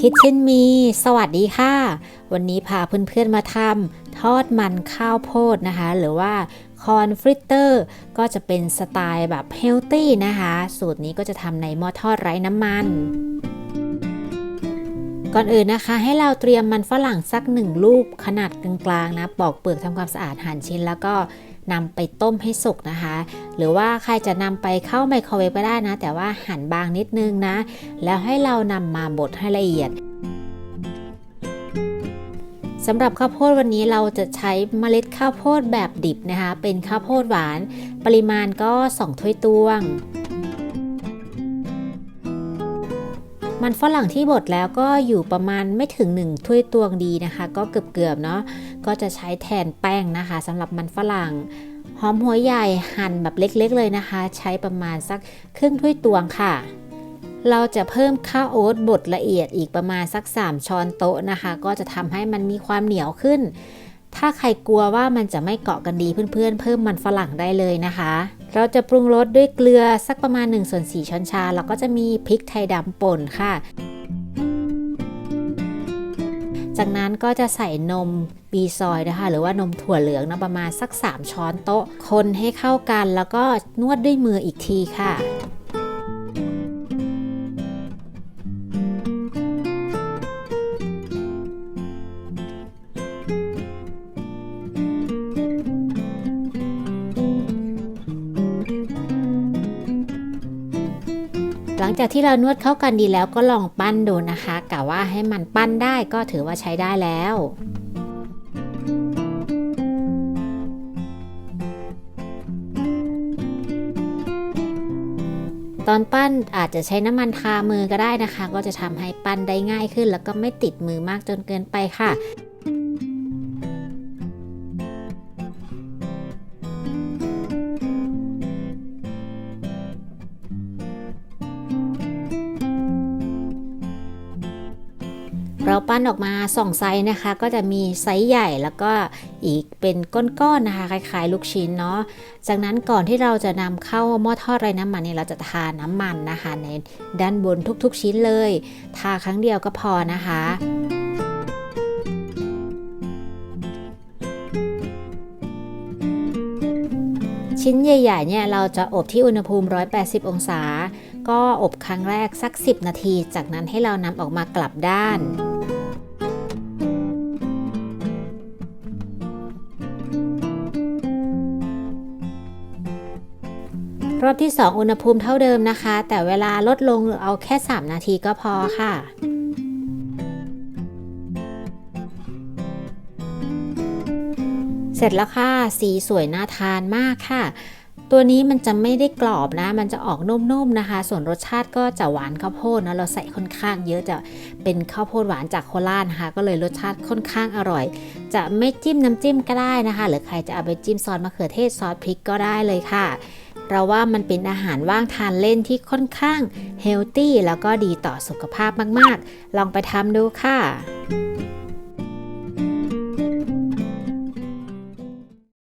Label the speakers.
Speaker 1: คิดเช่นมี สวัสดีค่ะ วันนี้พาเพื่อนๆมาทำทอดมันข้าวโพดนะคะ หรือว่าคอนฟริตเตอร์ก็จะเป็นสไตล์แบบเฮลตี้นะคะ สูตรนี้ก็จะทำในหม้อทอดไร้น้ำมัน ก่อนอื่นนะคะ ให้เราเตรียมมันฝรั่งสักหนึ่งลูกขนาดกลางๆนะ ปอกเปลือกทำความสะอาดหั่นชิ้นแล้วก็ นำไปต้มให้สุกนะคะ หรือว่าใครจะนำไปเข้าไมโครเวฟก็ได้นะ แต่ว่าหั่นบางนิดนึงนะ แล้วให้เรานำมาบดให้ละเอียดสำหรับข้าวโพดวันนี้เราจะใช้เมล็ดข้าวโพดแบบดิบนะคะ เป็นข้าวโพดหวาน ปริมาณก็ 2 ถ้วยตวง มันฝรั่งที่บดแล้วก็อยู่ประมาณไม่ถึง 1 ถ้วยตวงดีนะคะ ก็เกือบๆเนาะก็จะใช้แทนแป้งนะคะสำหรับมันฝรั่งหอมหัวใหญ่หั่นแบบเล็กๆเลยนะคะ ใช้ประมาณสักครึ่งถ้วยตวงค่ะ เราจะเพิ่มข้าวโอ๊ตบดละเอียดอีกประมาณสัก 3 ช้อนโต๊ะนะคะ ก็จะทำให้มันมีความเหนียวขึ้น ถ้าใครกลัวว่ามันจะไม่เกาะกันดีเพื่อนๆเพิ่มมันฝรั่งได้เลยนะคะ เราจะปรุงรสด้วยเกลือสักประมาณ1ส่วน4ช้อนชา แล้วก็จะมีพริกไทยดำป่นค่ะ จากนั้นก็จะใส่นมบีซอยนะคะ หรือว่านมถั่วเหลืองนะประมาณสัก 3 ช้อนโต๊ะ คนให้เข้ากันแล้วก็นวดด้วยมืออีกทีค่ะ ลังจากที่เรานวดเข้ากันดีแล้วก็ลองปั้นดูนะคะกะว่าให้มันปั้นได้ก็ถือว่าใช้ได้แล้วตอนปั้นอาจจะใช้น้ำมันทามือก็ได้นะคะ ก็จะทำให้ปั้นได้ง่ายขึ้น แล้วก็ไม่ติดมือมากจนเกินไปค่ะ เราปั้นออกมาสองไซส์นะคะ ก็จะมีไซส์ใหญ่แล้วก็อีกเป็นก้อนๆนนะคะคล้ายๆลูกชิ้นเนาะจากนั้นก่อนที่เราจะนำเข้าหม้อทอดไร้น้ำมันเนี่ยเราจะทาน้ำมันนะคะ ในด้านบนทุกๆชิ้นเลย ทาครั้งเดียวก็พอนะคะชิ้นใหญ่ๆ เนี่ยเราจะอบที่อุณหภูมิ 180 องศา ก็อบครั้งแรกสัก 10 นาที จากนั้นให้เรานำออกมากลับด้าน รอบที่ 2 อุณหภูมิเท่าเดิมนะคะ แต่เวลาลดลงเอาแค่ 3 นาทีก็พอค่ะเสร็จแล้วค่ะ สีสวยน่าทานมากค่ะ ตัวนี้มันจะไม่ได้กรอบนะ มันจะออกนุ่มๆนะคะ ส่วนรสชาติก็จะหวานข้าวโพดนะ เราใส่ค่อนข้างเยอะจะเป็นข้าวโพดหวานจากโคราชนะคะ ก็เลยรสชาติค่อนข้างอร่อย จะไม่จิ้มน้ำจิ้มก็ได้นะคะ หรือใครจะเอาไปจิ้มซอสมะเขือเทศซอสพริกก็ได้เลยค่ะ เราว่ามันเป็นอาหารว่างทานเล่นที่ค่อนข้างเฮลตี้แล้วก็ดีต่อสุขภาพมาก ๆ ลองไปทำดูค่ะ